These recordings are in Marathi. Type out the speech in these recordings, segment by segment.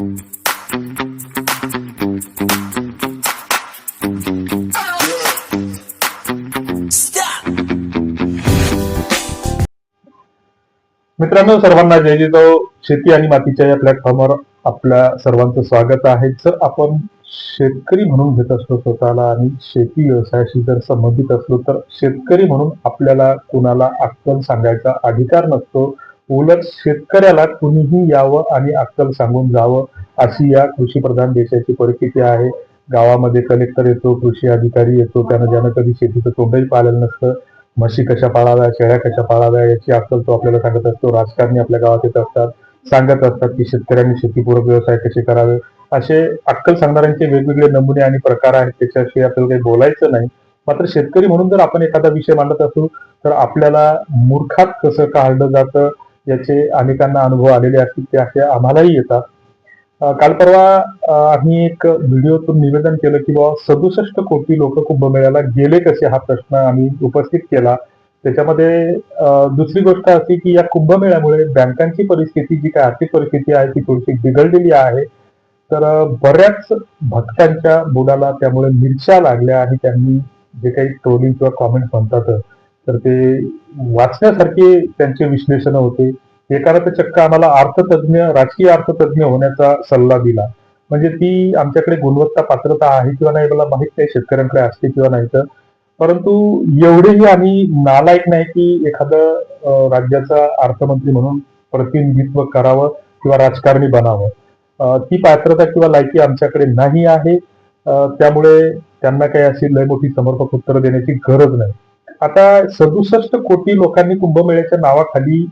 मित्रांनो सर्वांना जय जिजाऊ. शेती आणि मातीच्या या प्लॅटफॉर्मवर आपल्या सर्वांचं स्वागत आहे. जर आपण शेतकरी म्हणून घेत असलो स्वतःला आणि शेती व्यवसायाशी जर संबंधित असलो तर शेतकरी म्हणून आपल्याला कुणाला अक्कल सांगायचा अधिकार नसतो. उलट शेतकऱ्याला कुणीही यावं आणि अक्कल सांगून जावं अशी या कृषी प्रधान देशाची परिस्थिती आहे. गावामध्ये कलेक्टर येतो कृषी अधिकारी येतो त्यानं ज्यानं कधी शेतीचं तोंडही पाहिलेलं नसतं म्हशी कशा पाळाव्या शेळ्या कशा पाळाव्या याची अक्कल तो आपल्याला सांगत असतो. राजकारणी आपल्या गावात येत असतात सांगत असतात की शेतकऱ्यांनी शेतीपूरक व्यवसाय कसे करावे? असे अक्कल सांगणाऱ्यांचे वेगवेगळे नमुने आणि प्रकार आहेत त्याच्याशी आपल्याला काही बोलायचं नाही. मात्र शेतकरी म्हणून जर आपण एखादा विषय मांडत असू तर आपल्याला मूर्खात कसं काढलं जातं याचे अनेकांना अनुभव आलेले असतील ते असे आम्हालाही येतात. काल परवा आम्ही एक व्हिडिओतून निवेदन केलं की बाबा सदुसष्ट कोटी लोक कुंभमेळ्याला गेले कसे? हा प्रश्न आम्ही उपस्थित केला. त्याच्यामध्ये दुसरी गोष्ट अशी की या कुंभमेळ्यामुळे बँकांची परिस्थिती जी काय आर्थिक परिस्थिती आहे ती थोडीशी बिघडलेली आहे. तर बऱ्याच भक्तांच्या बुडाला त्यामुळे मिरच्या लागल्या आणि त्यांनी जे काही ट्रोलिंग किंवा कॉमेंट म्हणतात तर ते वाचण्यासारखे त्यांचे विश्लेषण होते. एकाला तर चक्क आम्हाला अर्थतज्ञ राजकीय अर्थतज्ञ होण्याचा सल्ला दिला. म्हणजे ती आमच्याकडे गुणवत्ता पात्रता आहे किंवा नाही मला माहीत नाही शेतकऱ्यांकडे असते किंवा नाही तर. परंतु एवढेही आम्ही नालायक नाही की एखादं राज्याचा अर्थमंत्री म्हणून प्रतिनिधित्व करावं किंवा राजकारणी बनावं. ती पात्रता किंवा लायकी आमच्याकडे नाही आहे. त्यामुळे त्यांना काही अशी लय मोठी समर्पक उत्तर देण्याची गरज नाही. आता सदुसष्ट कोटी लोकांनी कुंभमेळ्याच्या नावाखाली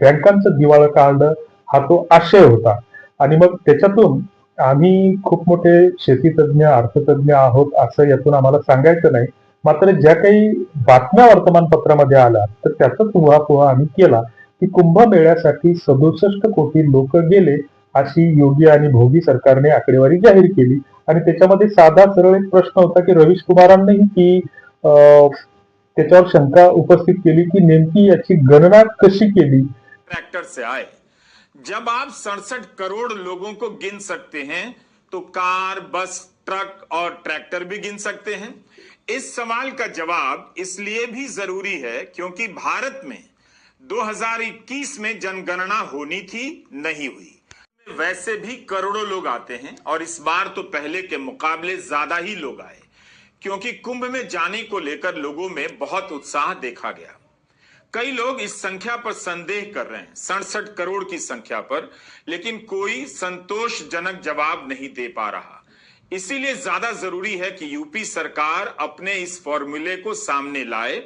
बँकांचं दिवाळं काढलं हा तो आशय होता. आणि मग त्याच्यातून आम्ही खूप मोठे शेतीतज्ञ अर्थतज्ञ आहोत असं यातून आम्हाला सांगायचं नाही. मात्र ज्या काही बातम्या वर्तमानपत्रामध्ये आल्या तर त्याचाच उहापोहा आम्ही केला की कुंभमेळ्यासाठी सदुसष्ट कोटी लोक गेले अशी योगी आणि भोगी सरकारने आकडेवारी जाहीर केली. आणि त्याच्यामध्ये साधा सरळ एक प्रश्न होता की रवीश कुमारांनीही की त्याच्यावर शंका उपस्थित केली की नेमकी याची गणना कशी केली? ट्रैक्टर से आए। जब आप सड़सठ करोड़ लोगों को गिन सकते हैं तो कार, बस, ट्रक और ट्रैक्टर भी गिन सकते हैं। इस सवाल का जवाब इसलिए भी ज़रूरी है क्योंकि भारत में 2021 में जनगणना होनी थी, नहीं हुई। वैसे भी करोड़ों लोग आते हैं और इस बार तो पहले के मुकाबले ज़्यादा ही लोग आए। क्योंकि कुंभ में जाने को लेकर लोगों में बहुत उत्साह देखा गया। कई लोग इस संख्या पर संदेह कर रहे हैं, सड़सठ करोड़ की संख्या पर, लेकिन कोई संतोषजनक जवाब नहीं दे पा रहा। इसीलिए ज़्यादा ज़रूरी है कि यूपी सरकार अपने इस फॉर्मूले को सामने लाए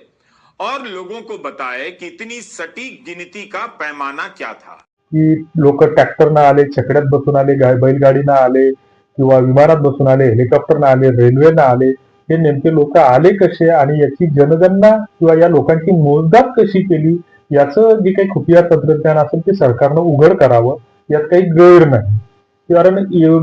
और लोगों को बताए कि इतनी सटीक गिनती का पैमाना क्या था। की लोक ट्रॅक्टरनं आले छकड्यात बसून आले बैलगाडीनं आले, किंवा विमानात बसून आले हेलिकॉप्टरनं आले रेल्वेनं आले हे नेमके लोक आले कसे आणि याची जनगणना किंवा या लोकांची मोजदात कशी केली याचं जे काही खुफिया तंत्रज्ञान असेल ते सरकारनं उघड करावं यात काही गैर नाही. कारण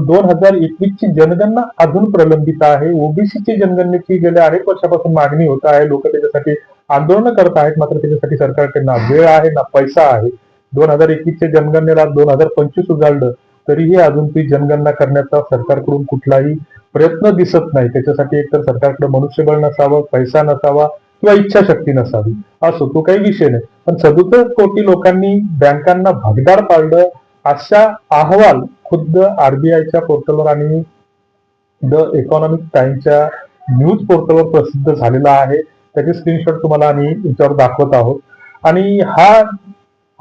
दोन हजार एकवीस ची जनगणना अजून प्रलंबित आहे. ओबीसीची जनगणनेची गेल्या अनेक वर्षापासून मागणी होत आहे. लोक त्याच्यासाठी आंदोलन करत आहेत मात्र त्याच्यासाठी सरकारकडे ना वेळ आहे ना पैसा आहे. दोन हजार एकवीसच्या जनगणनेला दोन हजार पंचवीस उजाडलं तरीही अजून ती जनगणना करण्याचा सरकारकडून कुठलाही प्रयत्न दिसत नाही. त्याच्यासाठी एकतर सरकारकडे मनुष्यबळ नसावं पैसा नसावा किंवा इच्छाशक्ती नसावी असो तो काही विषय नाही. पण सदुसष्ट कोटी लोकांनी बँकांना भागदार पाडलं अशा अहवाल खुद्द आरबीआयच्या पोर्टलवर आणि द इकॉनॉमिक टाइमच्या न्यूज पोर्टलवर प्रसिद्ध झालेला आहे. त्याचे स्क्रीनशॉट तुम्हाला आम्ही याच्यावर दाखवत आहोत. आणि हा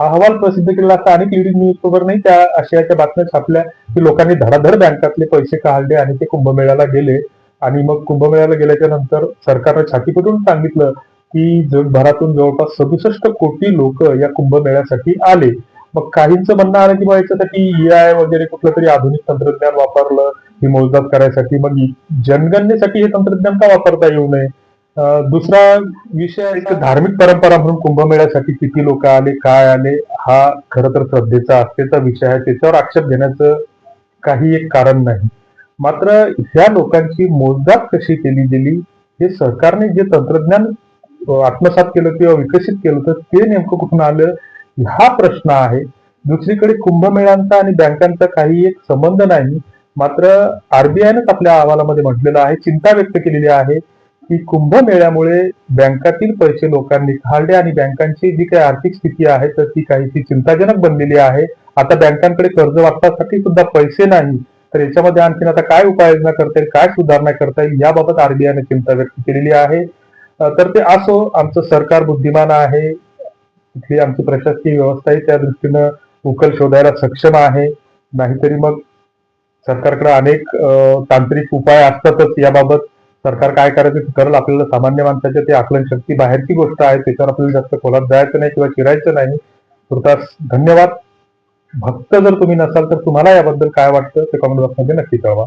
अहवाल प्रसिद्ध केला असता अनेक लिडिंग न्यूज पेपर नाही त्या आशयाच्या बातम्या छापल्या. की लोकांनी धडाधड बँकातले पैसे काढले आणि ते कुंभमेळ्याला गेले. आणि मग कुंभमेळ्याला गेल्याच्यानंतर सरकारनं छाती पेटून सांगितलं की जगभरातून जवळपास सदुसष्ट कोटी लोक या कुंभमेळ्यासाठी आले. मग काहींचं म्हणणं आलं की बा याच्यासाठी एआय वगैरे कुठलं तरी आधुनिक तंत्रज्ञान वापरलं ही मोजदात करायसाठी. मग जनगणनेसाठी हे तंत्रज्ञान का वापरता येऊ नये? दुसरा विषय एक धार्मिक परंपरा म्हणून कुंभमेळ्यासाठी किती लोक आले काय आले हा खरं तर श्रद्धेचा असतेचा विषय आहे. त्याच्यावर आक्षेप घेण्याचं काही एक कारण नाही. मात्र ह्या लोकांची मोजदात कशी केली गेली हे सरकारने जे तंत्रज्ञान आत्मसात केलं किंवा विकसित केलं तर ते नेमकं कुठून आलं हा प्रश्न आहे. दुसरीकडे कुंभमेळ्यांचा आणि बँकांचा काही एक संबंध नाही. मात्र आरबीआयनंच आपल्या अहवालामध्ये म्हटलेलं आहे चिंता व्यक्त केलेली आहे. की कुंभमेळ्यामुळे बँकातील पैसे लोकांनी काढले आणि बँकांची जी काही आर्थिक स्थिती आहे तर ती काहीशी चिंताजनक बनलेली आहे. आता बँकांकडे कर्ज वाटपासाठी सुद्धा पैसे नाही तर याच्यामध्ये आणखीन आता काय उपाययोजना करता येईल काय सुधारणा करता येईल याबाबत आरबीआयने चिंता व्यक्त केलेली आहे. तर ते असो आमचं सरकार बुद्धिमान आहे. इथली आमची प्रशासकीय व्यवस्था आहे त्या दृष्टीनं उकल शोधायला सक्षम आहे. नाहीतरी मग सरकारकडे अनेक तांत्रिक उपाय असतातच याबाबत. सरकार काय करायचं ते करेल. आपल्याला सामान्य माणसाच्या ते आकलन शक्ती बाहेरची गोष्ट आहे त्याच्यावर आपल्याला जास्त खोलात जायचं नाही किंवा चिरायचं नाही. तुर्तास धन्यवाद. भक्त जर तुम्ही नसाल तर तुम्हाला याबद्दल काय वाटतं ते कमेंट बॉक्समध्ये नक्की कळवा.